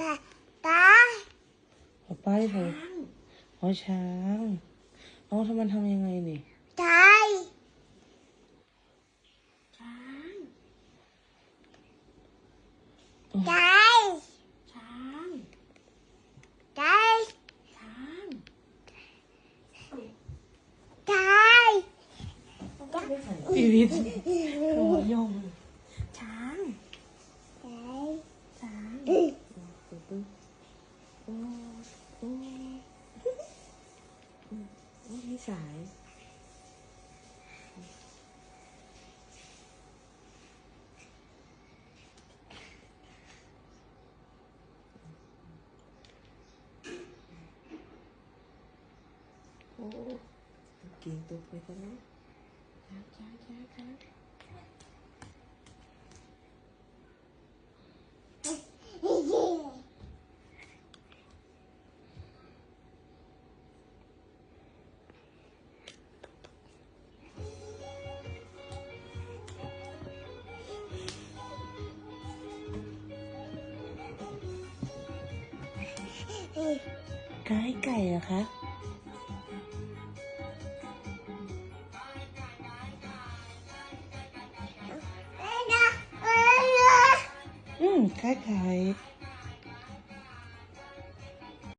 ตาตาป๊าป้าทำอ๋อช้างเอาทำมันทำยังไงนี่ตายช้างตายช้างตายช้างตายอีวิทหัวโยงช้างตายช้างปึ๊บปึ๊บ โอ้โอ้โอ้มีสายโอ้เก่งตกไปซะแล้วช้าช้าช้า งช้างไก่ไก่เหรอคะเอ้ย